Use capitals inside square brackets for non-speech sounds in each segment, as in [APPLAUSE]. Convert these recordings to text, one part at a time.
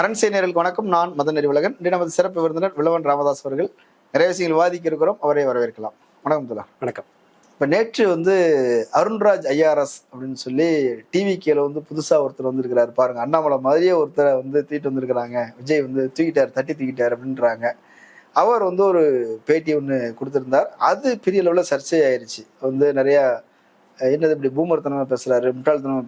அரண்சேனியர்களுக்கு வணக்கம். நான் மதன் அறிவுலகன் இன்று நமது சிறப்பு விருந்தினர் விளவன் ராமதாஸ் அவர்கள். நிறைய விஷயங்கள் விவாதிக்க இருக்கிறோம். அவரை வரவேற்கலாம். வணக்கம் துலா வணக்கம். இப்போ நேற்று வந்து அருண்ராஜ் ஐஆர்எஸ் அப்படின்னு சொல்லி டிவி கேல வந்து புதுசாக ஒருத்தர் வந்திருக்கிறாரு. பாருங்க அண்ணாமலை மாதிரியே ஒருத்தரை வந்து தூக்கிட்டு வந்திருக்கிறாங்க. விஜய் வந்து தூக்கிட்டார் தட்டி தூக்கிட்டார் அப்படின்றாங்க. அவர் வந்து ஒரு பேட்டி ஒன்று கொடுத்திருந்தார். அது பெரிய அளவில் சர்ச்சையாயிருச்சு. வந்து நிறைய என்னது இப்படி பூமர்த்தனமாக பேசுறாரு முட்டாள்தனமாக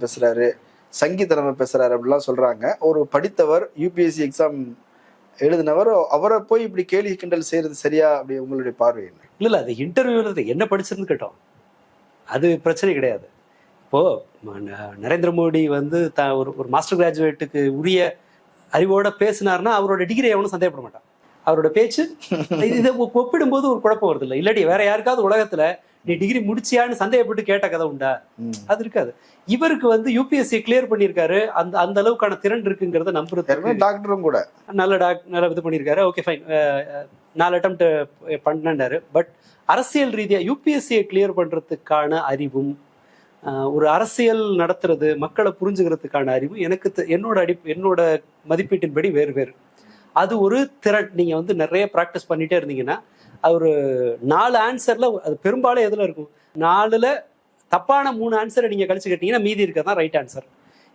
பேசுறாரு சங்கீதனமா பேசுறாரு அப்படிலாம் சொல்றாங்க. ஒரு படித்தவர் யூபிஎஸ்சி எக்ஸாம் எழுதினவர் அவரை போய் இப்படி கேலி கிண்டல் செய்யறது சரியா? அப்படி உங்களுடைய பார்வை என்ன? இல்ல இல்ல அது இன்டர்வியூல என்ன படிச்சிருந்து கேட்டோம். அது பிரச்சனை கிடையாது. இப்போ நரேந்திர மோடி வந்து த ஒரு ஒரு மாஸ்டர் கிராஜுவேட்டுக்கு உரிய அறிவோட பேசினார்னா அவரோட டிகிரி எவனும் சந்தேகப்பட மாட்டான். அவரோட பேச்சு இது- ஒப்பிடும்போது ஒரு குழப்பம் வருது இல்லை. இல்லாட்டி வேற யாருக்காவது உலகத்துல நீ டிகிரி முடிச்சியான்னு சந்தேகப்பட்டு கேட்ட கதை உண்டா. அது இருக்காது. இவருக்கு வந்து யூபிஎஸ்சி கிளியர் பண்ணியிருக்காரு. அந்த அந்த அளவுக்கான திறன் இருக்குங்கிறத நம்புறது டாக்டரும் கூட. நல்ல டாக் நல்ல இது பண்ணியிருக்காரு. ஓகே ஃபைன் நாலு அட்டம் பண்ணாரு. பட் அரசியல் ரீதியா யூபிஎஸ்சியை கிளியர் பண்றதுக்கான அறிவும் ஒரு அரசியல் நடத்துறது மக்களை புரிஞ்சுக்கிறதுக்கான அறிவும் எனக்கு என்னோட அடி என்னோட மதிப்பீட்டின்படி வேறு வேறு. அது ஒரு திறன். நீங்க வந்து நிறைய ப்ராக்டிஸ் பண்ணிட்டே இருந்தீங்கன்னா அது ஒரு நாலு ஆன்சர்ல அது பெரும்பாலும் எதுல இருக்கும்? நாலுல தப்பான மூணு ஆன்சரை நீங்கள் கழிச்சு கேட்டீங்கன்னா மீதி இருக்கிறது தான் ரைட் ஆன்சர்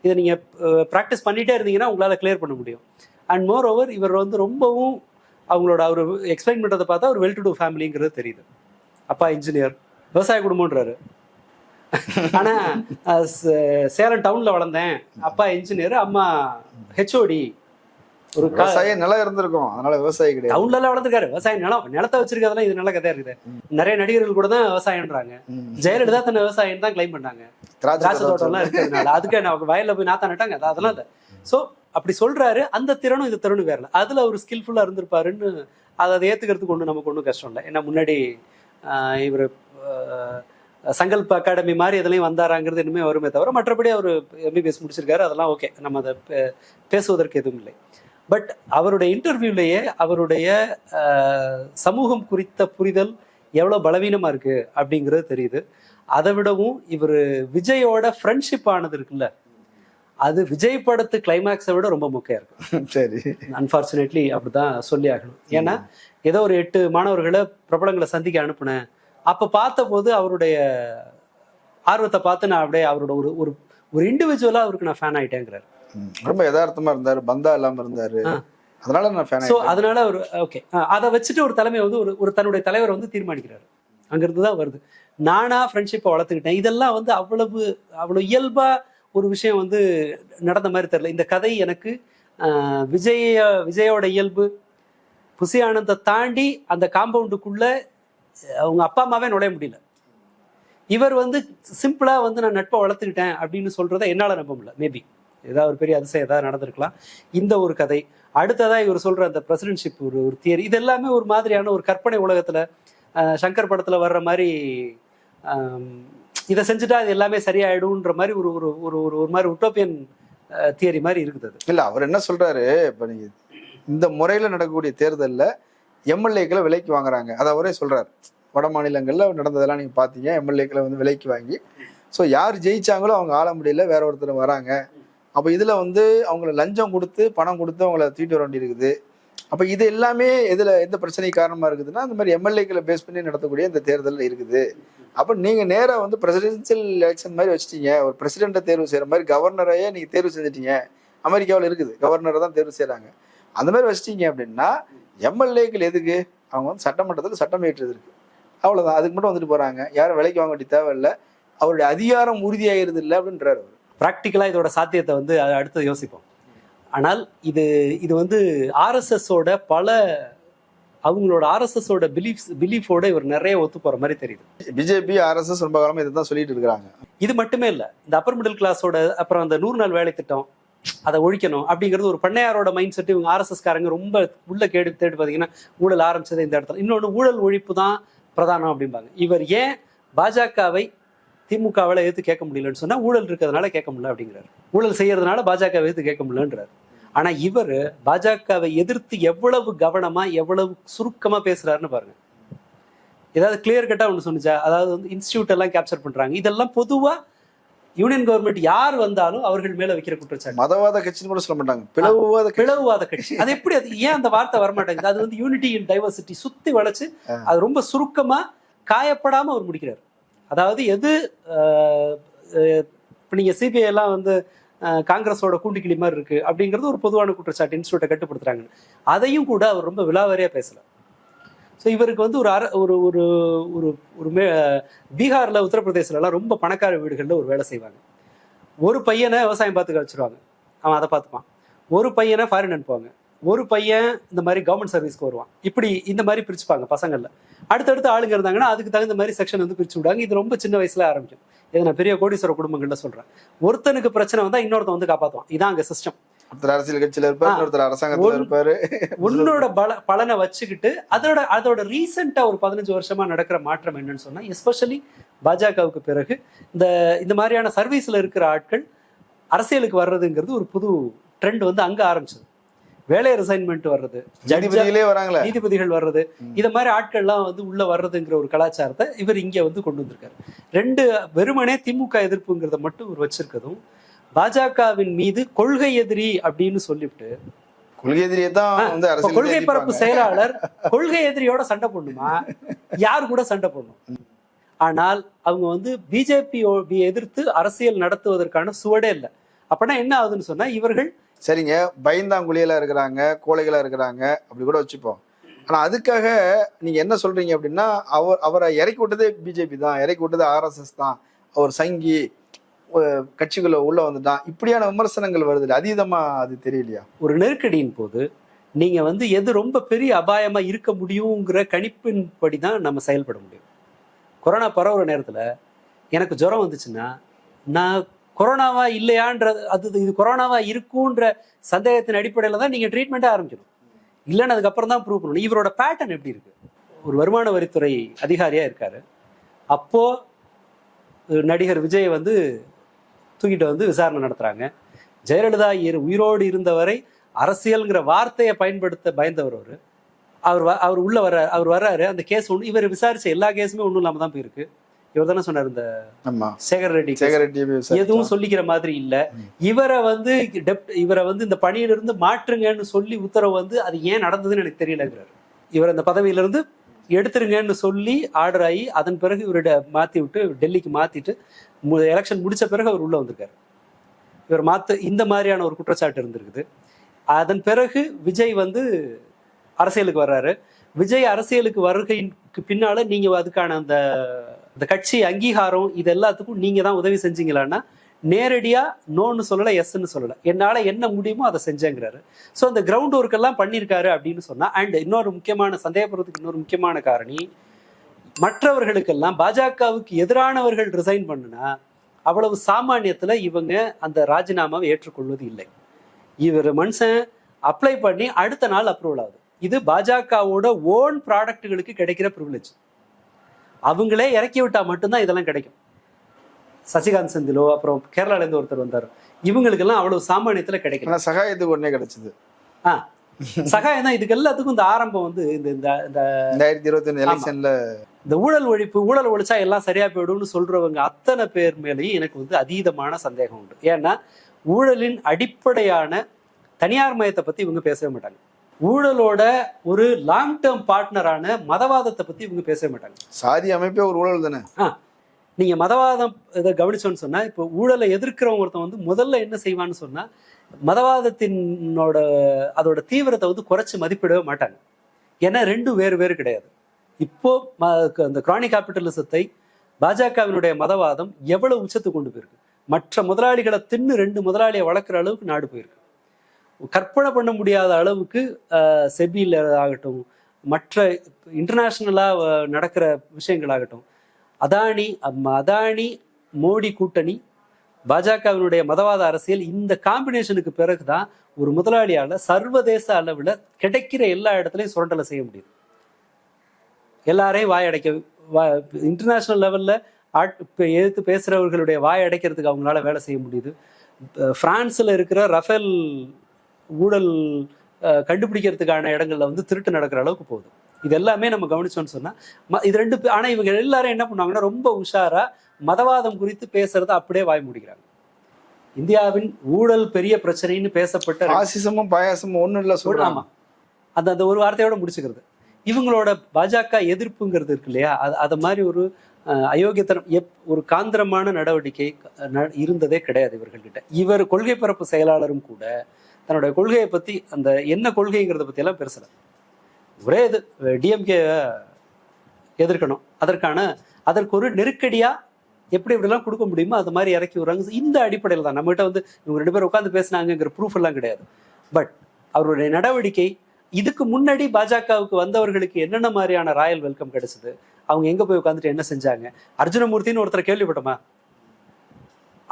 இதை நீங்கள் ப்ராக்டிஸ் பண்ணிட்டே இருந்தீங்கன்னா உங்களால் கிளியர் பண்ண முடியும். அண்ட் மோர் ஓவர் இவர் வந்து ரொம்பவும் அவங்களோட அவர் எக்ஸ்பிளைன் பண்ணுறதை பார்த்தா ஒரு வெல் டு டூ ஃபேமிலிங்கிறது தெரியுது. அப்பா இன்ஜினியர் விவசாய குடும்பம்ன்றாரு. ஆனா சே- சேலம் டவுன்ல வளர்ந்தேன். அப்பா இன்ஜினியர் அம்மா ஹெச்ஓடி ஒரு விவசாயம் நிலம் இருந்திருக்கும். அதனால விவசாயி கிடையாது. டவுன்ல எல்லாம் வளர்ந்துருக்காரு. விவசாயம் நிலம் நிலத்தை வச்சிருக்கிறதுலாம் இது நல்ல கதையா இருக்குது. நிறைய நடிகர்கள் கூட தான் விவசாயம்ன்றாங்க. ஜெயலலிதா தன்னை விவசாயம் தான் கிளைம் பண்ணாங்க. திராட்சை திராட்சை தோட்டம். தோட்டம்லாம் இருக்கிறதுனால. அதுக்கு நான் வயல்ல போய் நாத்தா நட்டாங்க. அது- அதெல்லாம் ஸோ அப்படி சொல்றாரு. அந்த திறனும் இந்த திறனும் வேறல அதுல அவர் ஸ்கில்ஃபுல்லா இருந்திருப்பாருன்னு அதை அதை ஏத்துக்கிறதுக்கு ஒன்றும் நமக்கு ஒன்றும் கஷ்டம் இல்லை. ஏன்னா முன்னாடி இவர் சங்கல்ப் அகாடமி மாதிரி எதுலையும் வந்தாராங்கிறது இனிமே வருமே தவிர மற்றபடி அவர் எம்பிபிஎஸ் முடிச்சிருக்காரு. அதெல்லாம் ஓகே நம்ம அதை பேசுவதற்கு எதுவும் இல்லை. பட் அவருடைய இன்டர்வியூலேயே அவருடைய சமூகம் குறித்த புரிதல் எவ்வளோ பலவீனமா இருக்கு அப்படிங்கிறது தெரியுது. அதை விடவும் இவர் விஜயோட ஃப்ரெண்ட்ஷிப் ஆனது இருக்குல்ல அது விஜய் படத்து கிளைமேக்ஸை விட ரொம்ப முக்கியம் இருக்கு. [LAUGHS] சரி. அன்பார்ச்சுனேட்லி அப்படிதான் சொல்லி ஆகணும். ஏன்னா ஏதோ ஒரு எட்டு மாணவர்களை பிரபலங்களை சந்திக்க அனுப்புனேன். அப்ப பார்த்தபோது அவருடைய ஆர்வத்தை பார்த்து நான் அப்படியே அவரோட ஒரு ஒரு ஒரு இண்டிவிஜுவலா அவருக்கு நான் ஃபேன் ஆயிட்டேங்கிறாரு. ம். ரொம்ப யதார்த்தமா இருந்தாரு பந்தா இல்லாம இருந்தாரு. அதனால நான் ஃபேன் ஸோ அதனால ஒரு ஓகே அதை வச்சுட்டு ஒரு தலைமை வந்து ஒரு ஒரு தன்னுடைய தலைவர் வந்து தீர்மானிக்கிறாரு. அங்கிருந்து தான் வருது. நானா ஃப்ரெண்ட்ஷிப்பை வளர்த்துக்கிட்டேன். இதெல்லாம் வந்து அவ்வளவு அவ்வளவு இயல்பா ஒரு விஷயம் வந்து நடந்த மாதிரி தெரியல. இந்த கதை எனக்கு விஜய விஜயோட இயல்பு புசி ஆனந்தை தாண்டி அந்த காம்பவுண்டுக்குள்ள அவங்க அப்பா அம்மாவே நுழைய முடியல. இவர் வந்து சிம்பிளா வந்து நான் நட்பை வளர்த்துக்கிட்டேன் அப்படின்னு சொல்றதை என்னால நம்ப முடியல மேபி ஏதாவது ஒரு பெரிய அதிசயம் ஏதாவது நடந்திருக்கலாம். இந்த ஒரு கதை அடுத்ததாக இவர் சொல்ற அந்த பிரசிடென்ட்ஷிப் ஒரு ஒரு தியரி இது எல்லாமே ஒரு மாதிரியான ஒரு கற்பனை உலகத்துல சங்கர் படத்துல வர்ற மாதிரி இதை செஞ்சுட்டா அது எல்லாமே சரியாயிடும்ன்ற மாதிரி ஒரு ஒரு ஒரு ஒரு ஒரு மாதிரி உட்டோப்பியன் தியரி மாதிரி இருக்குது இல்லை இல்ல அவர் என்ன சொல்றாரு இப்ப நீங்க இந்த முறையில நடக்கக்கூடிய தேர்தலில் எம்எல்ஏக்களை விலைக்கு வாங்குறாங்க. அதை அவரே சொல்றாரு. வட மாநிலங்களில் நடந்ததெல்லாம் நீங்க பாத்தீங்க எம்எல்ஏக்களை வந்து விலைக்கு வாங்கி. ஸோ யார் ஜெயிச்சாங்களோ அவங்க ஆள முடியல வேற ஒருத்தர் வராங்க. அப்போ இதில் வந்து அவங்கள லஞ்சம் கொடுத்து பணம் கொடுத்து அவங்கள தூக்கிட்டு வர வேண்டியிருக்குது. அப்போ இது எல்லாமே இதில் எந்த பிரச்சனை காரணமாக இருக்குதுன்னா இந்த மாதிரி எம்எல்ஏக்களை பேஸ் பண்ணி நடத்தக்கூடிய இந்த தேர்தல் இருக்குது. அப்போ நீங்கள் நேராக வந்து பிரசிடென்சியல் எலெக்ஷன் மாதிரி வச்சிட்டீங்க. ஒரு பிரசிடெண்ட்டை தேர்வு செய்கிற மாதிரி கவர்னரையே நீங்கள் தேர்வு செஞ்சிட்டீங்க. அமெரிக்காவில் இருக்குது. கவர்னரை தான் தேர்வு செய்கிறாங்க அந்த மாதிரி வச்சிட்டீங்க அப்படின்னா எம்எல்ஏக்கள் எதுக்கு? அவங்க வந்து சட்டமன்றத்தில் சட்டம் ஏற்றுறது இருக்கு அவ்வளவுதான். அதுக்கு மட்டும் வந்துட்டு போகிறாங்க யாரும் விலைக்கு வாங்க வேண்டிய தேவையில்லை. அவருடைய அதிகாரம் உறுதியாகிறது இல்லை அப்படின்றார் அவர். ப்ராக்டிக்கலாக இதோட சாத்தியத்தை வந்து அடுத்து யோசிப்போம். ஆனால் இது இது வந்து ஆர்எஸ்எஸோட பல அவங்களோட ஆர்எஸ்எஸோட பிலீஃப்ஸ் பிலீஃபோட இவர் நிறைய ஒத்து போற மாதிரி தெரியுது. பிஜேபி ஆர்எஸ்எஸ் ரொம்ப காலமா இதை தான் சொல்லிட்டு இருக்கிறாங்க. இது மட்டுமே இல்லை இந்த அப்பர் மிடில் கிளாஸோட அப்புறம் அந்த நூறு நாள் வேலை திட்டம் அதை ஒழிக்கணும் அப்படிங்கிறது ஒரு பண்ணையாரோட மைண்ட் செட் இவங்க ஆர்எஸ்எஸ் காரங்க ரொம்ப உள்ள கேடு தேடி பார்த்தீங்கன்னா ஊழல் ஆரம்பிச்சது இந்த இடத்துல. இன்னொன்று ஊழல் ஒழிப்பு தான் பிரதானம் அப்படிம்பாங்க. இவர் ஏன் பாஜகவை திமுகவால எதிர்த்து கேட்க முடியலன்னு சொன்னா ஊழல் இருக்கிறதுனால கேட்க முடியல அப்படிங்கிறாரு. ஊழல் செய்யறதுனால பாஜகவை எதிர்த்து கேட்க முடியலன்றாரு. ஆனா இவர் பாஜகவை எதிர்த்து எவ்வளவு கவனமா எவ்வளவு சுருக்கமா பேசுறாருன்னு பாருங்க. ஏதாவது கிளியர் கட்டா ஒன்று சொன்னிச்சா? அதாவது வந்து இன்ஸ்டியூட் எல்லாம் கேப்சர் பண்றாங்க. இதெல்லாம் பொதுவா யூனியன் கவர்மெண்ட் யார் வந்தாலும் அவர்கள் மேல வைக்கிற குற்றச்சாட்டு. மதவாத கட்சின்னு கூட சொல்ல மாட்டாங்க. பிளவுவாத கட்சி. பிளவுவாத கட்சி. அது எப்படி அது ஏன் அந்த வார்த்தை வரமாட்டேங்குது? அது வந்து யூனிட்டி இன் டைவர்சிட்டி சுத்தி வளைச்சு அது ரொம்ப சுருக்கமா காயப்படாம அவர் முடிக்கிறார். அதாவது எது இப்போ நீங்கள் இப்ப சிபிஐ எல்லாம் வந்து காங்கிரஸோட கூண்டுக்கிளி மாதிரி இருக்கு அப்படிங்கிறது ஒரு பொதுவான குற்றச்சாட்டு இன்ஸ்டியூட்டை கட்டுப்படுத்துறாங்க. அதையும் கூட அவர் ரொம்ப விலாவரியா பேசலை. ஸோ இவருக்கு வந்து ஒரு அர ஒரு ஒரு ஒரு ஒரு மே பீகாரில் உத்தரப்பிரதேசலலாம் ரொம்ப பணக்கார வீடுகளில் ஒரு வேலை செய்வாங்க. ஒரு பையனை விவசாயம் பார்த்துக்க வச்சிருவாங்க. அவன் அதை பார்த்துப்பான். ஒரு பையனை ஃபாரின் அனுப்புவாங்க. ஒரு பையன் இந்த மாதிரி கவர்மெண்ட் சர்வீஸ்க்கு வருவான். இப்படி இந்த மாதிரி பிரிச்சுப்பாங்க பசங்களில். அடுத்தடுத்து ஆளுங்க இருந்தாங்கன்னா அதுக்கு தகுந்த மாதிரி செக்ஷன் வந்து பிரிச்சு விடுவாங்க. இது ரொம்ப சின்ன வயசுல ஆரம்பிக்கும். இதை நான் பெரிய கோடீஸ்வர குடும்பங்கள்ல சொல்றேன். ஒருத்தனுக்கு பிரச்சனை வந்தா இன்னொருத்தன் வந்து காப்பாத்துவான். இதான் அங்க சிஸ்டம் ஒருத்தர் அரசியல் கட்சியில இருப்பாரு ஆ. இன்னொருத்தர் அரசாங்கத்துல இருப்பாரு. உன்னோட பல பலனை வச்சுக்கிட்டு அதோட அதோட ரீசெண்டா ஒரு பதினஞ்சு வருஷமா நடக்கிற மாற்றம் என்னன்னு சொன்னா எஸ்பெஷலி பாஜகவுக்கு பிறகு இந்த இந்த மாதிரியான சர்வீஸ்ல இருக்கிற ஆட்கள் அரசியலுக்கு வர்றதுங்கிறது ஒரு புது ட்ரெண்ட் வந்து அங்க ஆரம்பிச்சது. வேலை ரிசைன்மெண்ட் வர்றது. ஜட்ஜா நீதிபதிகளே வராங்களே. நீதிபதிகள் வர்றது. இத மாதிரி ஆட்கள்லாம் வந்து உள்ள வர்றதுங்கிற ஒரு கலாச்சாரத்தை இவர் இங்க வந்து கொண்டு வந்திருக்காரு. ரெண்டு வெறுமனே திமுக எதிர்ப்புங்கிறத மட்டும் இவர் வச்சிருக்கதும் பாஜகவின் மீது கொள்கை எதிரி அப்படின்னு சொல்லிவிட்டு கொள்கை எதிரியை தான் வந்து இப்ப அரசியல் கொள்கை பரப்பு செயலாளர் கொள்கை எதிரியோட சண்டை போடணுமா? யார் கூட சண்டை போடணும்? ஆனால் அவங்க வந்து பிஜேபி எதிர்த்து அரசியல் நடத்துவதற்கான சுவடே இல்லை. அப்பனா என்ன ஆகுதுன்னு சொன்னா இவர்கள் சரிங்க பயந்தாங்குழியலா இருக்கிறாங்க கோழைகளா இருக்கிறாங்க அப்படி கூட வச்சுப்போம். ஆனா அதுக்காக நீங்க என்ன சொல்றீங்க அப்படின்னா அவர் அவரை இறக்கி விட்டதே பிஜேபி தான் இறக்கி விட்டது ஆர்எஸ்எஸ் தான். அவர் சங்கி கட்சிக்குள்ள உள்ள வந்துட்டான். இப்படியான விமர்சனங்கள் வருது? அதீதமா அது தெரியலையா? ஒரு நெருக்கடியின் போது நீங்க வந்து எது ரொம்ப பெரிய அபாயமா இருக்க முடியுங்கிற கணிப்பின்படி தான் நம்ம செயல்பட முடியும். கொரோனா பரவுற நேரத்துல எனக்கு ஜுரம் வந்துச்சுன்னா நான் கொரோனாவா இல்லையான்ற அது இது கொரோனாவா இருக்குன்ற சந்தேகத்தின் அடிப்படையில் தான் நீங்க ட்ரீட்மெண்ட்டே ஆரம்பிக்கணும் இல்லைன்னு அதுக்கப்புறம் தான் ப்ரூவ் பண்ணணும். இவரோட பேட்டர்ன் எப்படி இருக்கு? ஒரு வருமான வரித்துறை அதிகாரியா இருக்காரு. அப்போ நடிகர் விஜய் வந்து தூக்கிட்டு வந்து விசாரணை நடத்துறாங்க. ஜெயலலிதா இரு- உயிரோடு இருந்தவரை அரசியல்ங்கிற வார்த்தையை பயன்படுத்த பயந்தவர் அவர். அவர் வ- அவர் உள்ள வர அவர் வர்றாரு. அந்த கேஸ் ஒன்று இவர் விசாரிச்ச எல்லா கேஸுமே ஒன்றும் இல்லாமல் தான் போயிருக்கு. இவர் தானே சொன்னார் இந்த சேகர் ரெட்டி. சேகர் ரெட்டி. எதுவும் சொல்லிக்கிற மாதிரி இல்ல. இவரை வந்து இவரை வந்து இந்த பணியிலிருந்து மாற்றுங்கன்னு சொல்லி உத்தரவு வந்து அது ஏன் நடந்ததுன்னு எனக்கு தெரியலங்கிறாரு. இவர் அந்த பதவியிலிருந்து எடுத்துருங்கன்னு சொல்லி ஆர்டர் ஆகி அதன் பிறகு இவரோட மாத்தி விட்டு டெல்லிக்கு மாத்திட்டு எலெக்ஷன் முடிச்ச பிறகு அவர் உள்ள வந்திருக்காரு. இவர் மாத்த இந்த மாதிரியான ஒரு குற்றச்சாட்டு இருந்திருக்குது. அதன் பிறகு விஜய் வந்து அரசியலுக்கு வர்றாரு. விஜய் அரசியலுக்கு வருகைக்கு பின்னால நீங்க அதுக்கான அந்த அந்த கட்சி அங்கீகாரம் இது எல்லாத்துக்கும் நீங்க தான் உதவி செஞ்சீங்களான்னா நேரடியா நோன்னு சொல்லல எஸ்ன்னு சொல்லல. என்னால என்ன முடியுமோ அதை செஞ்சேங்கிறாரு. ஸோ அந்த கிரவுண்ட் ஒர்க் எல்லாம் பண்ணியிருக்காரு அப்படின்னு சொன்னா அண்ட் இன்னொரு முக்கியமான சந்தேகப்படுறதுக்கு இன்னொரு முக்கியமான காரணி மற்றவர்களுக்கெல்லாம் பாஜகவுக்கு எதிரானவர்கள் ரிசைன் பண்ணுனா அவ்வளவு சாமானியத்துல இவங்க அந்த ராஜினாமாவை ஏற்றுக்கொள்வது இல்லை. இவர் மனுஷன் அப்ளை பண்ணி அடுத்த நாள் அப்ரூவல் ஆகுது. இது பாஜகவோட ஓன் ப்ராடக்ட்டுகளுக்கு கிடைக்கிற ப்ரிவிலேஜ் அவங்களே இறக்கி விட்டா மட்டும்தான் இதெல்லாம் கிடைக்கும். சசிகாந்த் செந்திலோ அப்புறம் கேரளால இருந்து ஒருத்தர் வந்தார். இவங்களுக்கெல்லாம் அவ்வளவு சாமானியத்துல கிடைக்கல. ஆனா சகாயத்துக்கு உடனே கிடைச்சது. ஆ சகாயம் தான் இதுக்கு எல்லாத்துக்கும் இந்த ஆரம்பம் வந்து இந்த இந்த ரெண்டாயிரத்தி இருபத்தி எலெக்ஷன்ல இந்த ஊழல் ஒழிப்பு ஊழல் ஒழிச்சா எல்லாம் சரியா போயிடும்னு சொல்றவங்க அத்தனை பேர் மேலேயும் எனக்கு வந்து அதீதமான சந்தேகம் உண்டு. ஏன்னா ஊழலின் அடிப்படையான தனியார் மயத்தை பத்தி இவங்க பேசவே மாட்டாங்க. ஊழலோட ஒரு லாங் டேர்ம் பார்ட்னரான மதவாதத்தை பத்தி இவங்க பேசவே மாட்டாங்க. சாதி அமைப்பே ஒரு ஊழல் தானே? நீங்க மதவாதம் இதை கவனிச்சோன்னு சொன்னா இப்போ ஊழலை எதிர்க்கிறவங்க ஒருத்தன் வந்து முதல்ல என்ன செய்வான்னு சொன்னா மதவாதத்தினோட அதோட தீவிரத்தை வந்து குறைச்சு மதிப்பிடவே மாட்டாங்க. ஏன்னா ரெண்டும் வேறு வேறு கிடையாது. இப்போ அந்த கிரானி கேபிட்டலிசத்தை பாஜகவினுடைய மதவாதம் எவ்வளவு உச்சத்துக்கு கொண்டு போயிருக்கு? மற்ற முதலாளிகளை தின்னு ரெண்டு முதலாளியை வளர்க்குற அளவுக்கு நாடு போயிருக்கு. கற்பனை பண்ண முடியாத அளவுக்கு செபியில் ஆகட்டும் மற்ற இன்டர்நேஷ்னலாக நடக்கிற விஷயங்களாகட்டும் அதானி அதானி மோடி கூட்டணி பாஜகவினுடைய மதவாத அரசியல் இந்த காம்பினேஷனுக்கு பிறகுதான் ஒரு முதலாளியால் சர்வதேச அளவில் கிடைக்கிற எல்லா இடத்துலையும் சுரண்டலை செய்ய முடியுது. எல்லாரையும் வாய் அடைக்க லெவலில் ஆட் எதிர்த்து பேசுகிறவர்களுடைய வாய் அடைக்கிறதுக்கு அவங்களால வேலை செய்ய முடியுது. பிரான்ஸில் இருக்கிற ரஃபேல் ஊழல் கண்டுபிடிக்கிறதுக்கான இடங்கள்ல வந்து திருட்டு நடக்கிற அளவுக்கு போகுது. இது எல்லாமே நம்ம கவனிச்சோம்னு சொன்னா இது ரெண்டு ஆனா இவங்க எல்லாரும் என்ன பண்ணுவாங்கன்னா ரொம்ப உஷாரா மதவாதம் குறித்து பேசுறத அப்படியே வாய் முடிக்கிறாங்க. இந்தியாவின் ஊழல் பெரிய பிரச்சனைன்னு பேசப்பட்ட பாசிசமும் பாயாசமும் ஒண்ணும் இல்ல சொல்றாங்க. ஆமா. அந்த அந்த ஒரு வார்த்தையோட முடிச்சுக்கிறது. இவங்களோட பாஜக எதிர்ப்புங்கிறது இருக்கு இல்லையா? அது அது மாதிரி ஒரு அஹ், அயோக்கியத்தனம் எப் ஒரு காந்திரமான நடவடிக்கை இருந்ததே கிடையாது இவர்கள்கிட்ட. இவர் கொள்கை பரப்பு செயலாளரும் கூட தன்னுடைய கொள்கையை பத்தி அந்த என்ன கொள்கைங்கிறத பற்றியெல்லாம் எல்லாம் பேசல ஒரே இது டிஎம்கே எதிர்க்கணும். அதற்கான அதற்கு ஒரு நெருக்கடியா எப்படி இப்படிலாம் கொடுக்க முடியுமோ அது மாதிரி இறக்கி விடுறாங்க. இந்த அடிப்படையில் தான். நம்மகிட்ட வந்து இவங்க ரெண்டு பேரும் உட்காந்து பேசினாங்கிற ப்ரூஃப் எல்லாம் கிடையாது. பட் அவருடைய நடவடிக்கை இதுக்கு முன்னாடி பாஜகவுக்கு வந்தவர்களுக்கு என்னென்ன மாதிரியான ராயல் வெல்கம் கிடைச்சது? அவங்க எங்க போய் உட்காந்துட்டு என்ன செஞ்சாங்க? அர்ஜுனமூர்த்தின்னு ஒருத்தர் கேள்விப்பட்டோமா?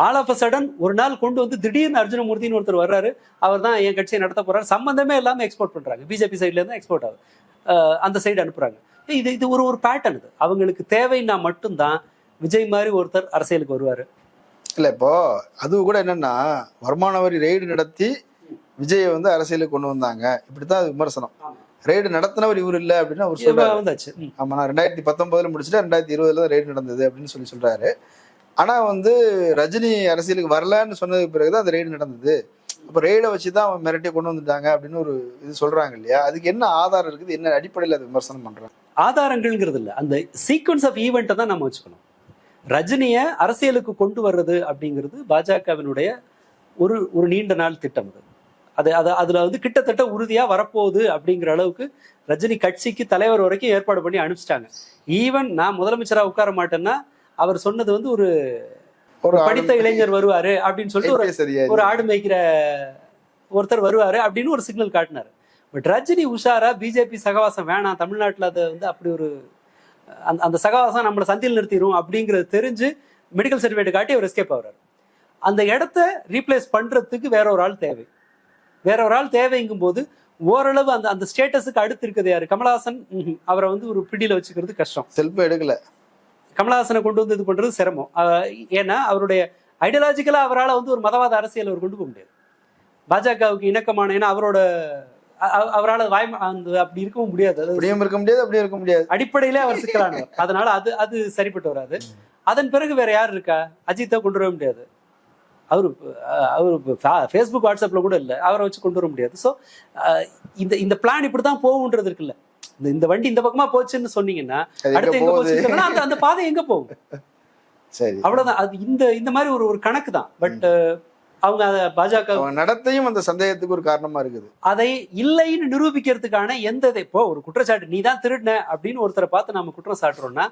ஆல் ஆஃப் சடன் ஒரு நாள் கொண்டு வந்து திடீர்னு அர்ஜுனமூர்த்தின்னு ஒருத்தர் வர்றாரு. அவர் தான் என் கட்சியை நடத்த போறாரு. சம்பந்தமே இல்லாம எக்ஸ்போர்ட் பண்றாங்க. பிஜேபி சைட்ல இருந்து எக்ஸ்போர்ட் ஆகுது. அந்த சைடு அனுப்புறாங்க. இது இது ஒரு ஒரு பேட்டர்ன் இது. அவங்களுக்கு தேவைன்னா மட்டும்தான் விஜய் மாதிரி ஒருத்தர் அரசியலுக்கு வருவாரு. இல்ல இப்போ அது கூட என்னன்னா வருமான வரி ரெய்டு நடத்தி விஜயை வந்து அரசியலுக்கு கொண்டு வந்தாங்க. இப்படித்தான் அது விமர்சனம். ரெய்டு நடத்தினவர் இவர் இல்ல அப்படின்னு அவர் சொல்றாரு. ஆமா நான் ரெண்டாயிரத்தி பத்தொன்பதுல முடிச்சுட்டு ரெண்டாயிரத்தி இருபதுல தான் ரெய்டு நடந்தது அப்படின்னு சொல்லி சொல்றாரு. ஆனா வந்து ரஜினி அரசியலுக்கு வரலன்னு சொன்னதுக்கு பிறகுதான் அந்த ரெய்டு நடந்தது. அப்ப ரெய்டை வச்சு தான் அவன் மிரட்டி கொண்டு வந்துட்டாங்க அப்படின்னு ஒரு இது சொல்றாங்க இல்லையா? அதுக்கு என்ன ஆதாரம் இருக்குது? என்ன அடிப்படையில் அது விமர்சனம் பண்றாங்க? ஆதாரங்கள்ங்கிறது இல்லை. அந்த சீக்வன்ஸ் ஆஃப் ஈவெண்ட்டை தான் நம்ம வச்சுக்கணும். ரஜினியை அரசியலுக்கு கொண்டு வர்றது அப்படிங்கிறது பாஜகவினுடைய ஒரு ஒரு நீண்ட நாள் திட்டம் அது. அது அது அதில் வந்து கிட்டத்தட்ட உறுதியாக வரப்போகுது அப்படிங்கிற அளவுக்கு ரஜினி கட்சிக்கு தலைவர் வரைக்கும் ஏற்பாடு பண்ணி அனுப்பிச்சிட்டாங்க. ஈவன் நான் முதலமைச்சராக உட்கார மாட்டேன்னா அவர் சொன்னது வந்து ஒரு ஒரு படித்த இளைஞர் வருவாரு அப்படின்னு சொல்லிட்டு ஒரு. ஒரு ஆடு மேய்க்கிற ஒருத்தர் வருவாரு அப்படின்னு ஒரு சிக்னல் காட்டினாரு. பட் ரஜினி உஷாரா பிஜேபி சகவாசம் வேணாம். தமிழ்நாட்டுல அது வந்து அப்படி ஒரு அந்த அந்த சகவாசம் நம்மளை சந்தியில் நிறுத்திடும் அப்படிங்கிறது தெரிஞ்சு மெடிக்கல் சர்டிஃபிகேட் காட்டி அவர் எஸ்கேப் ஆகுறாரு. அந்த இடத்த ரீப்ளேஸ் பண்றதுக்கு வேற ஒரு ஆள் தேவை. வேற ஒரு ஆள் தேவைங்கும் போது ஓரளவு அந்த அந்த ஸ்டேட்டஸுக்கு அடுத்து இருக்குது யாரு? கமலஹாசன். அவரை வந்து ஒரு பிடியில வச்சுக்கிறது கஷ்டம். செல்ஃபும் எடுக்கல. கமலஹாசனை கொண்டு வந்து இது பண்றது சிரமம். ஏன்னா அவருடைய ஐடியாலஜிக்கலா அவரால் வந்து ஒரு மதவாத அரசியல் அவர் கொண்டு போக முடியாது. பாஜகவுக்கு இணக்கமான ஏன்னா அவரோட அவரால் வாய் அந்த அப்படி இருக்கவும் முடியாது. அப்படியும் இருக்க முடியாது அப்படியும் இருக்க முடியாது. அடிப்படையிலே அவர் சிக்கலானவர். அதனால அது அது சரிப்பட்டு வராது. அதன் பிறகு வேற யார் இருக்கா? அஜித்தை கொண்டு வர முடியாது. அவரு அவரு ஃபேஸ்புக் வாட்ஸ்அப்ல கூட இல்லை. அவரை வச்சு கொண்டு வர முடியாது. ஸோ இந்த இந்த பிளான் இப்படி தான் போகுன்றது இருக்குல்ல இந்த வண்டி இந்த பக்கமா போச்சுன்னு சொன்னீங்கன்னா அடுத்து எங்க போச்சு அந்த அந்த பாதை எங்க போகும்? சரி. அவ்வளவுதான். அது இந்த இந்த மாதிரி ஒரு ஒரு கணக்கு தான். பட் அவங்க அதை பாஜக நடத்தையும் அந்த சந்தேகத்துக்கு ஒரு காரணமா இருக்குது. அதை இல்லைன்னு நிரூபிக்கிறதுக்கான எந்த இதை இப்போ ஒரு குற்றச்சாட்டு நீ தான் திருடின அப்படின்னு ஒருத்தரை பார்த்து நம்ம குற்றம் சாட்டுறோம்னா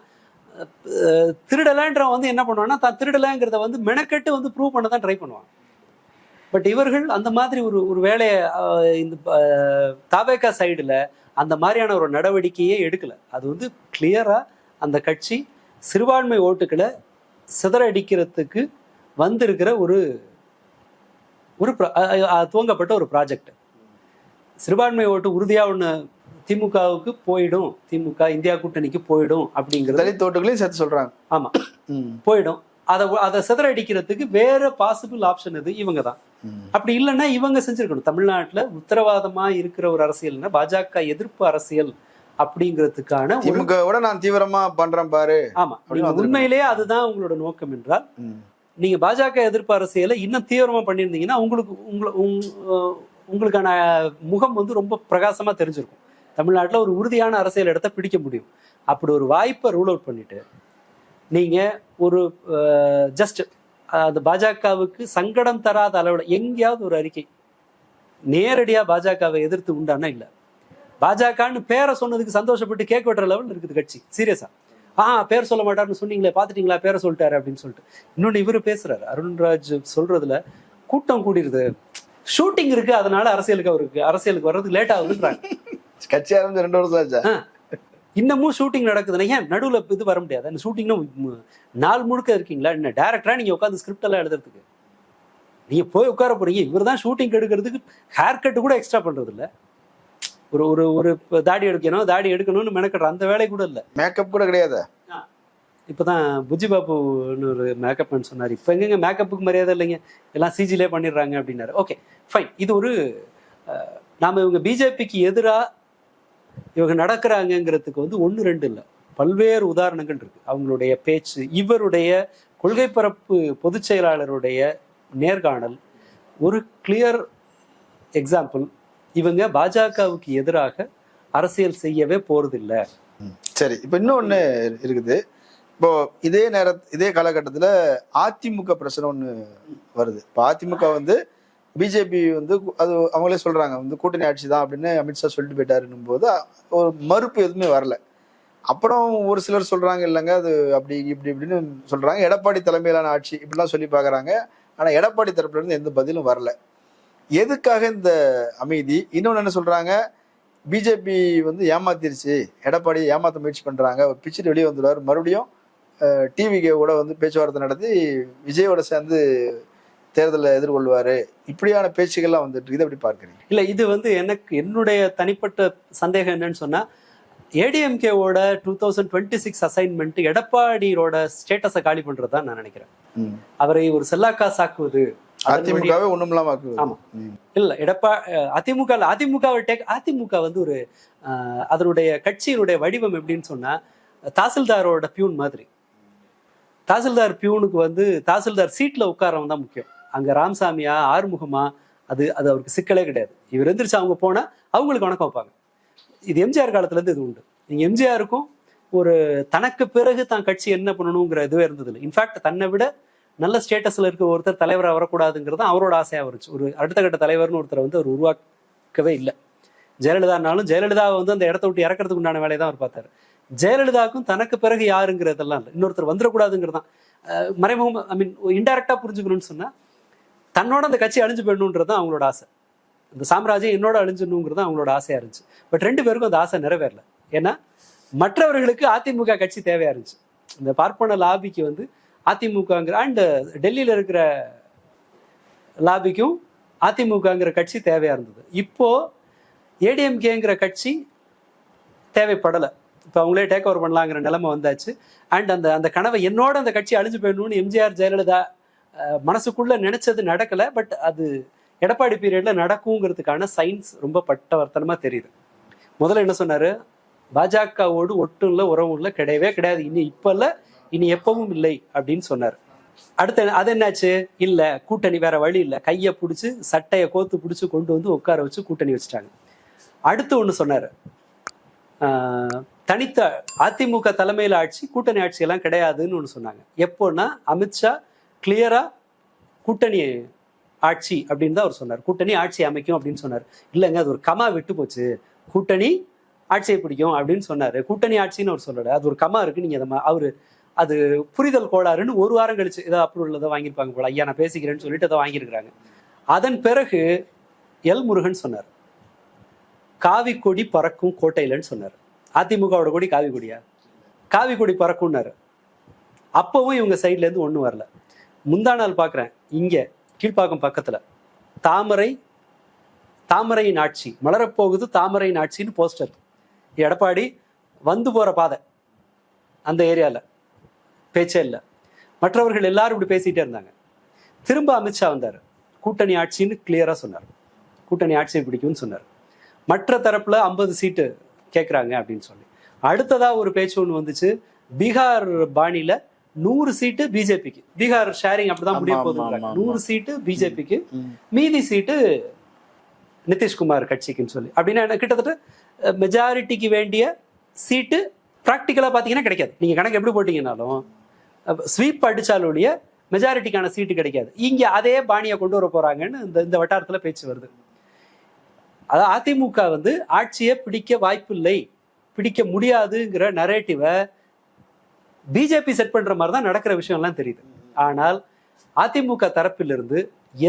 திருடலைன்றவன் வந்து என்ன பண்ணுவான்னா தான் திருடலைங்கிறத வந்து மெனக்கெட்டு வந்து ப்ரூவ் பண்ண தான் ட்ரை பண்ணுவான். பட் இவர்கள் அந்த மாதிரி ஒரு ஒரு வேலையை இந்த தாவேக்கா சைடுல அந்த மாதிரியான ஒரு நடவடிக்கையே எடுக்கல. அது வந்து கிளியரா அந்த கட்சி சிறுபான்மை ஓட்டுக்களை சிதறடிக்கிறதுக்கு வந்திருக்கிற ஒரு ஒரு துவங்கப்பட்ட ஒரு ப்ராஜெக்ட் சிறுபான்மை ஓட்டு உறுதியா ஒண்ணு திமுகவுக்கு போயிடும். திமுக இந்தியா கூட்டணிக்கு போயிடும் அப்படிங்கிறது தலித் ஓட்டுகளையும் சேர்த்து சொல்றாங்க. ஆமா. ம். போயிடும். அதை அதை சிதறடிக்கிறதுக்கு வேற பாசிபிள் ஆப்ஷன் இது இவங்க தான். அப்படி இல்லைன்னா இவங்க செஞ்சிருக்கணும். தமிழ்நாட்டுல உத்தரவாதமா இருக்கிற ஒரு அரசியல்னா பாஜக எதிர்ப்பு அரசியல் அப்படிங்கிறதுக்கான ஒரு திமுக விட நான் தீவிரமா பண்றேன் பாரு. ஆமா. உண்மையிலேயே அதுதான் உங்களோட நோக்கம் என்றால். நீங்க பாஜக எதிர்ப்பு அரசியலை இன்னும் தீவிரமா பண்ணியிருந்தீங்கன்னா உங்களுக்கு உங்களை உங்களுக்கான முகம் வந்து ரொம்ப பிரகாசமா தெரிஞ்சிருக்கும். தமிழ்நாட்டுல ஒரு உறுதியான அரசியல் இடத்த பிடிக்க முடியும். அப்படி ஒரு வாய்ப்பை ரூல் அவுட் பண்ணிட்டு நீங்க ஒரு ஜஸ்ட் அந்த பாஜகவுக்கு சங்கடம் தராத அளவுல எங்கேயாவது ஒரு அறிக்கை நேரடியா பாஜகவை எதிர்த்து உண்டானா இல்ல. பாஜகன்னு பேரை சொன்னதுக்கு சந்தோஷப்பட்டு கேக் வெட்டுற லெவல் இருக்குது கட்சி. சீரியஸா ஆ? பேர் சொல்ல மாட்டாருன்னு சொன்னீங்களே பாத்துட்டீங்களா பேரை சொல்லிட்டாரு அப்படின்னு சொல்லிட்டு. இன்னொன்னு இவரு பேசுறாரு. அருண்ராஜ் சொல்றதுல கூட்டம் கூடிருது. ஷூட்டிங் இருக்கு அதனால அரசியலுக்கு அவருக்கு அரசியலுக்கு வர்றதுக்கு லேட் ஆகுதுன்றாங்க. கட்சி ஆரம்பிச்சு ரெண்டு வருஷம் ஆச்சா. இன்னமும் ஷூட்டிங் நடக்குதுன்னா ஏன் நடுவுல இது வர முடியாது? அந்த ஷூட்டிங்னா நாள் முழுக்க இருக்கீங்களா? என்ன டேரக்டரா நீங்க உட்காந்து ஸ்கிரிப்ட் எல்லாம் எழுதுறதுக்கு? நீங்க போய் உட்கார போறீங்க இவர் தான் ஷூட்டிங் எடுக்கிறதுக்கு ஹேர் கட் கூட எக்ஸ்ட்ரா பண்றது இல்ல ஒரு ஒரு ஒரு இப்ப தாடி எடுக்கணும் தாடி எடுக்கணும்னு மெனக்கட்டுற அந்த வேலை கூட இல்ல. மேக்கப் கூட கிடையாது. இப்பதான் புஜி பாபுன்னு ஒரு மேக்கப் மேன் சொன்னார். இப்போ எங்கெங்க மேக்கப்புக்கு மரியாதை இல்லைங்க? எல்லாம் சிஜிலே பண்ணிடுறாங்க அப்படின்னாரு. ஓகே ஃபைன் இது ஒரு நாம இவங்க பிஜேபிக்கு எதிரா இவங்க நடக்கிறாங்கங்கிறதுக்கு வந்து ஒன்று ரெண்டு இல்லை. பல்வேறு உதாரணங்கள் இருக்கு. அவங்களுடைய பேச்சு இவருடைய கொள்கை பரப்பு பொதுச் செயலாளருடைய நேர்காணல் ஒரு கிளியர் எக்ஸாம்பிள் இவங்க பாஜகவுக்கு எதிராக அரசியல் செய்யவே போறதில்லை. சரி இப்போ இன்னொன்று இருக்குது. இப்போ இதே நேர இதே காலகட்டத்தில் அதிமுக பிரச்சனை ஒன்று வருது. இப்போ அதிமுக வந்து பிஜேபி வந்து அது அவங்களே சொல்றாங்க வந்து கூட்டணி ஆட்சி தான் அப்படின்னு அமித்ஷா சொல்லிட்டு போயிட்டாருன்னும் போது ஒரு மறுப்பு எதுவுமே வரல. அப்புறம் ஒரு சிலர் சொல்றாங்க இல்லைங்க அது அப்படி இப்படி இப்படின்னு சொல்றாங்க. எடப்பாடி தலைமையிலான ஆட்சி இப்படிலாம் சொல்லி பார்க்குறாங்க. ஆனா எடப்பாடி தரப்புல இருந்து எந்த பதிலும் வரல. எதுக்காக இந்த அமைதி? இன்னொன்று என்ன சொல்றாங்க பிஜேபி வந்து ஏமாத்திருச்சு. எடப்பாடி ஏமாத்த முயற்சி பண்றாங்க. பிச்சுட்டு வெளியே வந்துடுவார். மறுபடியும் டிவிக்கு கூட வந்து பேச்சுவார்த்தை நடத்தி விஜயோட சேர்ந்து தேர்தலை எதிர்கொள்வாரு. இப்படியான பேச்சுகள்லாம் வந்துட்டு. இதை எப்படி பார்க்குறீங்க? இல்ல இது வந்து எனக்கு என்னுடைய தனிப்பட்ட சந்தேகம் என்னன்னு சொன்னா ஏடிஎம்கேவோட two thousand twenty six assignment எடப்பாடியோட ஸ்டேட்டஸை காலி பண்றதுதான் நான் நினைக்கிறேன். அவரை ஒரு அதன் வழி- அதிமுகவே ஒண்ணும் இல்லாம. ஆமா. இல்ல எடப்பா அதிமுக டேக் அதிமுக வந்து ஒரு அதனுடைய கட்சியினுடைய வடிவம் எப்படின்னு சொன்னா தாசில்தாரோட பியூன் மாதிரி. தாசில்தார் பியூனுக்கு வந்து தாசில்தார் சீட்ல உட்காரவன் தான் முக்கியம். அங்கே ராமசாமியா ஆறுமுகமா அது அது அவருக்கு சிக்கலே கிடையாது. இவர் எந்திரிச்சு அவங்க போனால் அவங்களுக்கு வணக்கம் வைப்பாங்க. இது எம்ஜிஆர் காலத்துலேருந்து இது உண்டு. நீங்கள் எம்ஜிஆருக்கும் ஒரு தனக்கு பிறகு தான் கட்சி என்ன பண்ணணுங்கிற இதுவே இருந்ததில்லை. இன்ஃபேக்ட் தன்னை விட நல்ல ஸ்டேட்டஸில் இருக்க ஒருத்தர் தலைவராக வரக்கூடாதுங்கிறது தான் அவரோட ஆசையாக இருந்துச்சு. ஒரு அடுத்த கட்ட தலைவர்னு ஒருத்தரை வந்து அவர் உருவாக்கவே இல்லை. ஜெயலலிதானாலும் ஜெயலலிதாவை வந்து அந்த இடத்த விட்டு இறக்கறதுக்கு உண்டான வேலையை தான் அவர் பார்த்தாரு. ஜெயலலிதாவுக்கும் தனக்கு பிறகு யாருங்கிறதெல்லாம் இல்லை. இன்னொருத்தர் வந்துடக்கூடாதுங்கிறது தான். மறைமுகம் ஐ மீன் இன்டெரக்டாக புரிஞ்சுக்கணும்னு சொன்னால் தன்னோட அந்த கட்சி அழிஞ்சு போயிடணுன்றது தான் அவங்களோட ஆசை. இந்த சாம்ராஜ்யம் என்னோட அழிஞ்சிடணுங்கிறது அவங்களோட ஆசையா இருந்துச்சு. பட் ரெண்டு பேருக்கும் அந்த ஆசை நிறைவேறல. ஏன்னா மற்றவர்களுக்கு அதிமுக கட்சி தேவையா இருந்துச்சு. இந்த பார்ப்பன லாபிக்கு வந்து அதிமுகங்கிற அண்ட் டெல்லியில இருக்கிற லாபிக்கும் அதிமுகங்கிற கட்சி தேவையா இருந்தது. இப்போ ஏடிஎம்கேங்கிற கட்சி தேவைப்படலை. இப்போ அவங்களே டேக் ஓவர் பண்ணலாங்கிற நிலைமை வந்தாச்சு. அண்ட் அந்த அந்த கனவை என்னோட அந்த கட்சி அழிஞ்சு போயிடணும்னு எம்ஜிஆர் ஜெயலலிதா மனசுக்குள்ள நினைச்சது நடக்கல பட் அது எடப்பாடி பீரியட்ல நடக்குங்கிறதுக்கான சயின்ஸ் ரொம்ப பட்டவர்த்தனமா தெரியுது. முதல்ல என்ன சொன்னாரு? பாஜகவோடு ஒட்டும் இல்லை உறவும் இல்லை கிடையவே கிடையாது. இனி இப்ப இல்ல இனி எப்பவும் இல்லை அப்படின்னு சொன்னார். அடுத்து அது என்னாச்சு? இல்ல கூட்டணி வேற வழி இல்ல. கையை பிடிச்சி சட்டையை கோத்து பிடிச்சி கொண்டு வந்து உட்கார வச்சு கூட்டணி வச்சுட்டாங்க. அடுத்து ஒண்ணு சொன்னாரு. தனித்த அதிமுக தலைமையில ஆட்சி கூட்டணி ஆட்சி எல்லாம் கிடையாதுன்னு ஒன்று சொன்னாங்க. எப்போன்னா அமித்ஷா கிளியரா கூட்டணி ஆட்சி அப்படின்னு தான் அவர் சொன்னார். கூட்டணி ஆட்சி அமைக்கும் அப்படின்னு சொன்னார். இல்லைங்க அது ஒரு கமா விட்டு போச்சு. கூட்டணி ஆட்சியை பிடிக்கும் அப்படின்னு சொன்னார். கூட்டணி ஆட்சின்னு அவர் சொல்லலை. அது ஒரு கமா இருக்கு. நீங்க அதை ம- அவரு அது புரிதல் கோளாறுன்னு ஒரு வாரம் கழிச்சு ஏதோ அப்ரூவல் ஏதோ வாங்கியிருப்பாங்க போல. ஐயா நான் பேசிக்கிறேன்னு சொல்லிட்டு அதை வாங்கியிருக்கிறாங்க. அதன் பிறகு எல் முருகன் சொன்னார். காவி கொடி பறக்கும் கோட்டையிலன்னு சொன்னார். அதிமுகவோட கொடி காவி கொடியா? காவி கொடி பறக்கும்னாரு. அப்பவும் இவங்க சைட்ல இருந்து வரல. முந்தா நாள் பார்க்குறேன் இங்கே கீழ்ப்பாக்கம் பக்கத்தில். தாமரை தாமரையின் ஆட்சி. மலரப்போகுது தாமரையின் ஆட்சின்னு போஸ்டர் எடப்பாடி வந்து போகிற பாதை. அந்த ஏரியாவில் பேச்சே இல்லை. மற்றவர்கள் எல்லாரும் இப்படி பேசிகிட்டே இருந்தாங்க. திரும்ப அமித்ஷா வந்தார். கூட்டணி ஆட்சின்னு கிளியராக சொன்னார். கூட்டணி ஆட்சியை பிடிக்கும்னு சொன்னார். மற்ற தரப்பில் ஐம்பது சீட்டு கேட்குறாங்க அப்படின்னு சொல்லி. அடுத்ததாக ஒரு பேச்சு ஒன்று வந்துச்சு. பீகார் பாணியில் நூறு சீட்டு பிஜேபிக்கு பீகார் ஷேரிங் அப்படிதான் முடிய ஆமா. நூறு சீட்டு பிஜேபிக்கு. மீதி சீட்டு நிதிஷ்குமார் கட்சிக்குன்னு சொல்லி. அப்படின்னா என்ன கிட்டத்தட்ட மெஜாரிட்டிக்கு வேண்டிய சீட்டு ப்ராக்டிக்கலாக பார்த்தீங்கன்னா கிடைக்காது. நீங்கள் கணக்கு எப்படி போட்டீங்கன்னாலும் ஸ்வீப் அடிச்சாலொழிய மெஜாரிட்டிக்கான சீட்டு கிடைக்காது. இங்கே அதே பாணியை கொண்டு வர போறாங்கன்னு இந்த இந்த வட்டாரத்தில் பேச்சு வருது. அதாவது அதிமுக வந்து ஆட்சியை பிடிக்க வாய்ப்பில்லை பிடிக்க முடியாதுங்கிற நரேட்டிவை பிஜேபி செட் பண்ற மாதிரி தான் நடக்கிற விஷயம்லாம் தெரியுது. ஆனால் அதிமுக தரப்பிலிருந்து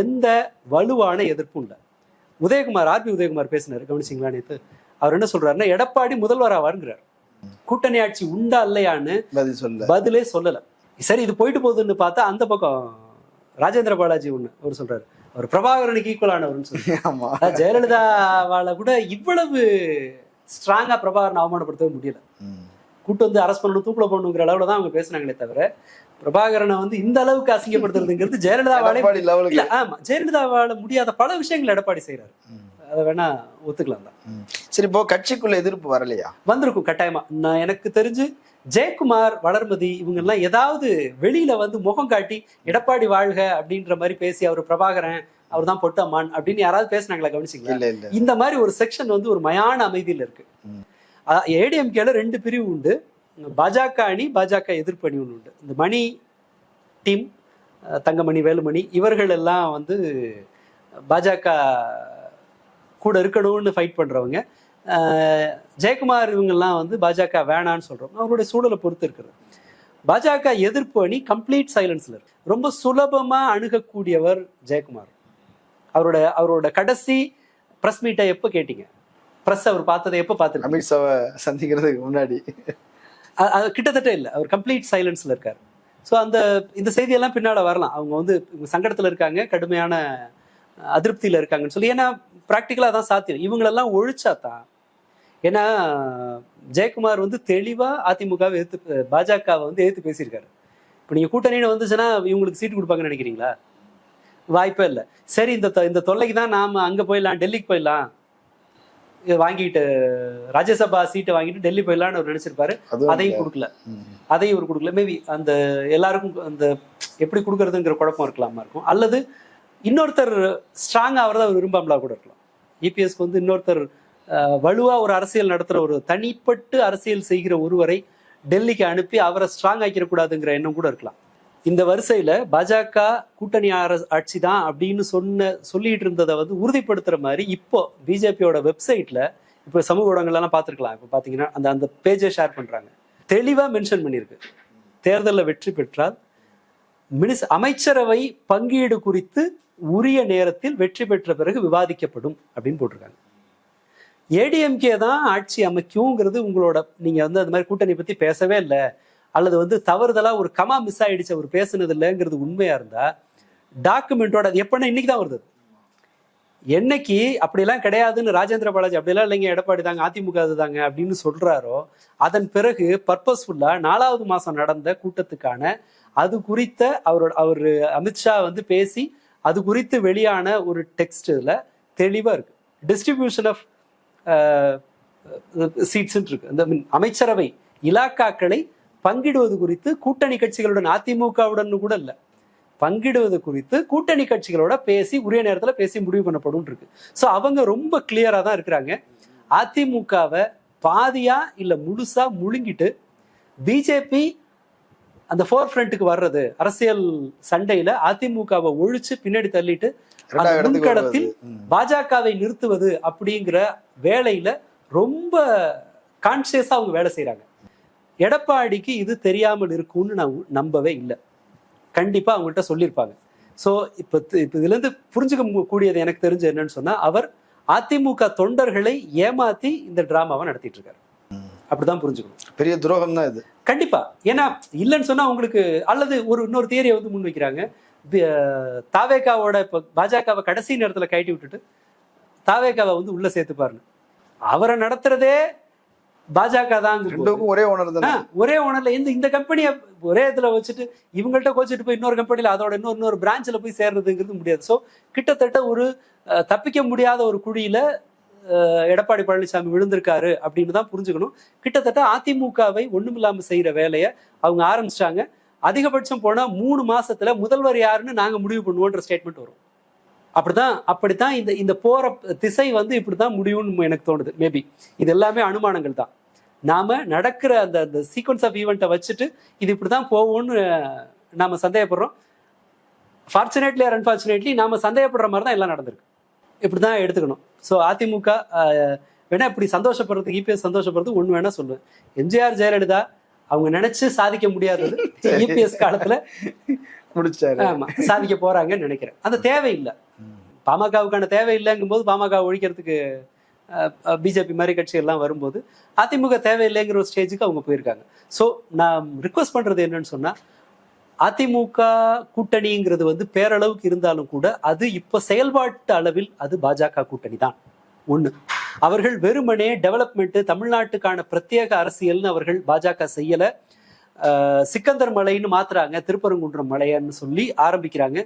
எந்த வலுவான எதிர்ப்பும் இல்லை. உதயகுமார் ஆர்பி உதயகுமார் பேசினாரு. கவனிச்சிங்களா நேத்து? அவர் என்ன சொல்றாருன்னா எடப்பாடி முதல்வர் ஆவாருங்கிறார் கூட்டணி ஆட்சி உண்டா இல்லையான்னு பதில் சொல்ல பதிலே சொல்லல. சரி இது போயிட்டு போகுதுன்னு பார்த்தா அந்த பக்கம் ராஜேந்திர பாலாஜி ஒண்ணு அவர் சொல்றாரு. அவர் பிரபாகரனுக்கு ஈக்குவலானவர்னு சொல்லி [LAUGHS] ஜெயலலிதாவால கூட இவ்வளவு ஸ்ட்ராங்கா பிரபாகரன் அவமானப்படுத்தவே முடியல. கூட்டு வந்து அரசு பண்ணணும் தூக்குல போடணுங்கிற அளவுல தான் அவங்க பேசுனாங்களே தவிர பிரபாகரனை வந்து இந்த அளவுக்கு அசிங்கப்படுத்துறதுங்கிறது ஜெயலலிதாவாலே இல்ல ஆமா ஜெயலலிதாவால முடியாத பல விஷயங்கள் எடப்பாடி செய்யறாரு. அதை வேணா ஒத்துக்கலாம் தான். சரி இப்போ கட்சிக்குள்ள எதிர்ப்பு வரலையா? வந்திருக்கும் கட்டாயமா. நான் எனக்கு தெரிஞ்சு ஜெயக்குமார் வளர்மதி இவங்க எல்லாம் ஏதாவது வெளியில வந்து முகம் காட்டி எடப்பாடி வாழ்க அப்படின்ற மாதிரி பேசி அவர் பிரபாகரன் அவர் தான் பொட்டம்மான் அப்படின்னு யாராவது பேசுனாங்களா கவனிச்சிங்களா? இந்த மாதிரி ஒரு செக்ஷன் வந்து ஒரு மயான அமைதியில் இருக்கு. ஏடிஎம்கேல ரெண்டு பிரிவு உண்டு. பாஜக அணி பாஜக எதிர்ப்பு அணி ஒன்று உண்டு. இந்த மணி டீம் தங்கமணி வேலுமணி இவர்கள் எல்லாம் வந்து பாஜக கூட இருக்கணும்னு ஃபைட் பண்ணுறவங்க ஜெயக்குமார் இவங்கெல்லாம் வந்து பாஜக வேணான்னு சொல்கிறோம் அவங்களுடைய சூழலை பொறுத்து இருக்கிறது. பாஜக எதிர்ப்பு அணி கம்ப்ளீட் சைலன்ஸில் இருக்கு. ரொம்ப சுலபமாக அணுகக்கூடியவர் ஜெயக்குமார். அவரோட அவரோட கடைசி ப்ரெஸ் மீட்டை எப்போ கேட்டீங்க? பிரஸ் அவர் பார்த்ததை எப்போ பார்த்துருக்கீங்க? அமித்ஷாவை சந்திக்கிறதுக்கு முன்னாடி. அது கிட்டத்தட்ட இல்லை. அவர் கம்ப்ளீட் சைலன்ஸ்ல இருக்காரு. ஸோ அந்த இந்த செய்தியெல்லாம் பின்னால வரலாம். அவங்க வந்து சங்கடத்துல இருக்காங்க கடுமையான அதிருப்தியில இருக்காங்கன்னு சொல்லி. ஏன்னா ப்ராக்டிக்கலாக தான் சாத்தியம். இவங்களெல்லாம் ஒழிச்சா தான் ஏன்னா ஜெயக்குமார் வந்து தெளிவா அதிமுகவை எதிர்த்து பாஜகவை வந்து எதிர்த்து பேசியிருக்காரு. இப்போ நீங்க கூட்டணின்னு வந்துச்சுன்னா இவங்களுக்கு சீட்டு கொடுப்பாங்கன்னு நினைக்கிறீங்களா? வாய்ப்பே இல்லை. சரி இந்த இந்த தொல்லைக்கு தான் நாம அங்க போயிடலாம் டெல்லிக்கு போயிடலாம். வாங்கிட்டு ராஜ்யசபா சீட்டை வாங்கிட்டு டெல்லி போயிடலாம்னு அவர் நினைச்சிருப்பாரு. அதையும் கொடுக்கல. அதையும் இவர் கொடுக்கல. மேபி அந்த எல்லாருக்கும் அந்த எப்படி கொடுக்கறதுங்கிற குழப்பம் இருக்கலாமா இருக்கும். அல்லது இன்னொருத்தர் ஸ்ட்ராங் ஆகிறத அவர் விரும்பாமலா கூட இருக்கலாம். இபிஎஸ்க்கு வந்து இன்னொருத்தர் வலுவா ஒரு அரசியல் நடத்துற ஒரு தனிப்பட்டு அரசியல் செய்கிற ஒருவரை டெல்லிக்கு அனுப்பி அவரை ஸ்ட்ராங் ஆக்கிடக்கூடாதுங்கிற எண்ணம் கூட இருக்கலாம். இந்த வரிசையில பாஜக கூட்டணி அரசு ஆட்சி தான் அப்படின்னு சொன்ன சொல்லிட்டு இருந்ததை வந்து உறுதிப்படுத்துற மாதிரி இப்போ பிஜேபியோட வெப்சைட்ல இப்போ சமூக ஊடகங்கள்லாம் பார்த்துருக்கலாம். இப்போ பார்த்தீங்கன்னா அந்த அந்த பேஜை ஷேர் பண்றாங்க. தெளிவாக மென்ஷன் பண்ணியிருக்கு. தேர்தலில் வெற்றி பெற்றால் மினிஸ் அமைச்சரவை பங்கீடு குறித்து உரிய நேரத்தில் வெற்றி பெற்ற பிறகு விவாதிக்கப்படும் அப்படின்னு போட்டிருக்காங்க. ஏடிஎம்கே தான் ஆட்சி அமைக்குங்கிறது உங்களோட நீங்க வந்து அந்த மாதிரி கூட்டணி பத்தி பேசவே இல்லை. அல்லது வந்து தவறுதலாக ஒரு கமா மிஸ் ஆகிடுச்சு அவர் பேசுனது இல்லைங்கிறது உண்மையாக இருந்தால் டாக்குமெண்ட்டோட அது எப்பன்னா இன்னைக்கு தான் வருது. என்னைக்கு அப்படிலாம் கிடையாதுன்னு ராஜேந்திர பாலாஜி அப்படிலாம் இல்லைங்க எடப்பாடி தாங்க அதிமுக தாங்க அப்படின்னு சொல்கிறாரோ அதன் பிறகு பர்பஸ்ஃபுல்லாக நாலாவது மாதம் நடந்த கூட்டத்துக்கான அது குறித்த அவரோட அவர் அமித்ஷா வந்து பேசி அது குறித்து வெளியான ஒரு டெக்ஸ்டில் தெளிவாக இருக்குது டிஸ்ட்ரிபியூஷன் ஆஃப் சீட்ஸ் இருக்கு. அந்த மீன் அமைச்சரவை இலாக்காக்களை பங்கிடுவது குறித்து கூட்டணி கட்சிகளுடன் அதிமுகவுடன் கூட இல்லை பங்கிடுவது குறித்து கூட்டணி கட்சிகளோட பேசி உரிய நேரத்துல பேசி முடிவு பண்ணப்படும் இருக்கு ஸோ அவங்க ரொம்ப கிளியரா தான் இருக்கிறாங்க அதிமுகவை பாதியா இல்ல முழுசா முழுங்கிட்டு பிஜேபி அந்த ஃபோர் ஃப்ரண்ட்டுக்கு வர்றது அரசியல் சண்டையில அதிமுகவை ஒழிச்சு பின்னாடி தள்ளிட்டு அந்த இரண்டாவது இடத்துக்கு முன்களத்தில் வருவது. ம். பாஜகவை நிறுத்துவது அப்படிங்கிற வேலையில ரொம்ப கான்சியஸா அவங்க வேலை செய்றாங்க எடப்பாடிக்கு இது தெரியாமல் இருக்கும்னு நான் நம்பவே இல்லை. கண்டிப்பா அவங்கள்ட்ட சொல்லியிருப்பாங்க. ஸோ இப்போ இப்போ இதுல இருந்து புரிஞ்சுக்க கூடியது எனக்கு தெரிஞ்ச என்னன்னு சொன்னா அவர் அதிமுக தொண்டர்களை ஏமாத்தி இந்த டிராமாவை நடத்திட்டு இருக்காரு அப்படிதான் புரிஞ்சுக்கணும். பெரிய துரோகம் தான் இது. கண்டிப்பா. ஏன்னா இல்லைன்னு சொன்னா உங்களுக்கு அல்லது ஒரு இன்னொரு தியரியை வந்து முன் வைக்கிறாங்க தாவேகாவோட இப்போ பாஜகவை கடைசி நேரத்துல கழட்டி விட்டுட்டு தாவேகாவை வந்து உள்ள சேர்த்துப்பாருன்னு. அவரை நடத்துறதே பாஜக தான் ஒரே ஓனர் தானே? ஒரே ஓனர்ல இந்த இந்த கம்பெனியை ஒரே இதுல வச்சுட்டு இவங்கள்ட்ட கோச்சிட்டு போய் இன்னொரு கம்பெனில அதோட இன்னொரு இன்னொரு பிரான்ச்ல போய் சேர்றதுங்கிறது முடியாது. ஸோ கிட்டத்தட்ட ஒரு தப்பிக்க முடியாத ஒரு குழியில எடப்பாடி பழனிசாமி விழுந்திருக்காரு அப்படின்னு தான் புரிஞ்சுக்கணும். கிட்டத்தட்ட அதிமுகவை ஒண்ணுமில்லாம செய்யற வேலையை அவங்க ஆரம்பிச்சிட்டாங்க. அதிகபட்சம் போனா மூணு மாசத்துல முதல்வர் யாருன்னு நாங்க முடிவு பண்ணுவோன்ற ஸ்டேட்மெண்ட் வரும். அப்படிதான் அப்படித்தான் இந்த இந்த போற திசை வந்து இப்படித்தான் முடியும்னு எனக்கு தோணுது. மேபி இது எல்லாமே அனுமானங்கள் தான் நாம நடக்கிற அந்த அந்த சீக்வன்ஸ் ஆஃப் ஈவெண்ட்டை வச்சுட்டு இது இப்படிதான் போகும்னு நாம சந்தேகப்படுறோம். ஃபார்ச்சுனேட்லி ஆர் அன்ஃபார்ச்சுனேட்லி நாம சந்தேகப்படுற மாதிரி தான் எல்லாம் நடந்திருக்கு. இப்படிதான் எடுத்துக்கணும். ஸோ அதிமுக வேணா இப்படி சந்தோஷப்படுறதுக்கு இபிஎஸ் சந்தோஷப்படுறது ஒன்று வேணா சொல்லுவேன். எம்ஜிஆர் ஜெயலலிதா அவங்க நினைச்சு சாதிக்க முடியாதது [LAUGHS] இபிஎஸ் காலத்துல முடிச்சாரு ஆமா சாதிக்க போறாங்கன்னு நினைக்கிறேன். அந்த தேவை இல்லை பாமகவுக்கான தேவை இல்லைங்கும் போது பாமக ஒழிக்கிறதுக்கு பிஜேபி மாதிரி கட்சிகள்லாம் வரும்போது அதிமுக தேவையில்லைங்கிற ஒரு ஸ்டேஜுக்கு அவங்க போயிருக்காங்க. ஸோ நான் ரிக்வஸ்ட் பண்றது என்னன்னு சொன்னா அதிமுக கூட்டணிங்கிறது வந்து பேரளவுக்கு இருந்தாலும் கூட அது இப்போ செயல்பாட்டு அளவில் அது பாஜக கூட்டணி தான். ஒண்ணு. அவர்கள் வெறுமனே டெவலப்மெண்ட்டு தமிழ்நாட்டுக்கான பிரத்யேக அரசியல்னு அவர்கள் பாஜக செய்யல. சிக்கந்தர் மலைன்னு மாத்துறாங்க திருப்பரங்குன்றம் மலைன்னு சொல்லி ஆரம்பிக்கிறாங்க.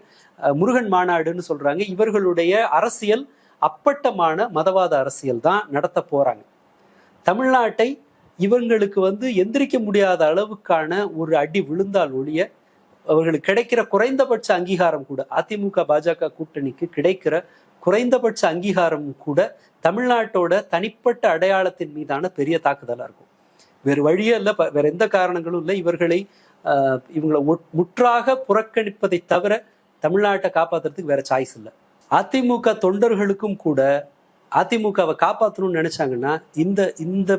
முருகன் மாநாடுன்னு சொல்றாங்க. இவர்களுடைய அரசியல் அப்பட்டமான மதவாத அரசியல் தான் நடத்த போறாங்க. தமிழ்நாட்டை இவங்களுக்கு வந்து எந்திரிக்க முடியாத அளவுக்கான ஒரு அடி விழுந்தால் ஒழிய அவர்களுக்கு கிடைக்கிற குறைந்தபட்ச அங்கீகாரம் கூட அதிமுக பாஜக கூட்டணிக்கு கிடைக்கிற குறைந்தபட்ச அங்கீகாரம் கூட தமிழ்நாட்டோட தனிப்பட்ட அடையாளத்தின் மீதான பெரிய தாக்குதலா இருக்கும். வேறு வழியே இல்லை வேற எந்த காரணங்களும் இல்லை. இவர்களை ஆஹ், இவங்களை முற்றாக புறக்கணிப்பதை தவிர தமிழ்நாட்டை காப்பாத்துறதுக்கு வேற சாய்ஸ் இல்லை. அதிமுக தொண்டர்களுக்கும் கூட அதிமுகவை காப்பாற்றணும்னு நினைச்சாங்கன்னா இந்த இந்த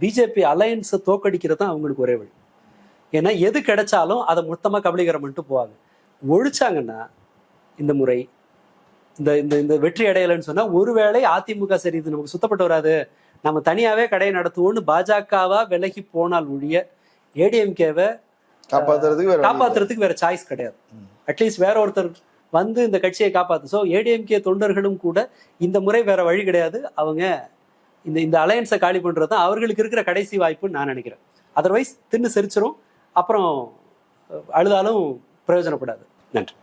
பிஜேபி அலையன்ஸை தோக்கடிக்கிறது தான் அவங்களுக்கு ஒரே வழி. ஏன்னா எது கிடைச்சாலும் அதை மொத்தமாக கபலீகரம் பண்ணிட்டு போவாங்க. ஒழிச்சாங்கன்னா இந்த முறை இந்த இந்த இந்த வெற்றி அடையலைன்னு சொன்னா ஒருவேளை அதிமுக சரி இது நமக்கு சுத்தப்பட்டு வராது நம்ம தனியாவே கடையை நடத்துவோம்னு பாஜகவா விலகி போனால் ஒழிய ஏடிஎம்கேவை காப்பாத்துறதுக்கு வேற சாய்ஸ் கிடையாது. அட்லீஸ்ட் வேற ஒருத்தர் வந்து இந்த கட்சியை காப்பாத்து. ஸோ ஏடிஎம்கே தொண்டர்களும் கூட இந்த முறை வேற வழி கிடையாது. அவங்க இந்த இந்த அலையன்ஸை காலி பண்றது தான் அவர்களுக்கு இருக்கிற கடைசி வாய்ப்புன்னு நான் நினைக்கிறேன். அதர்வைஸ் தின்னு செரிச்சிரும். அப்புறம் அழுதாலும் பிரயோஜனப்படாது. நன்றி.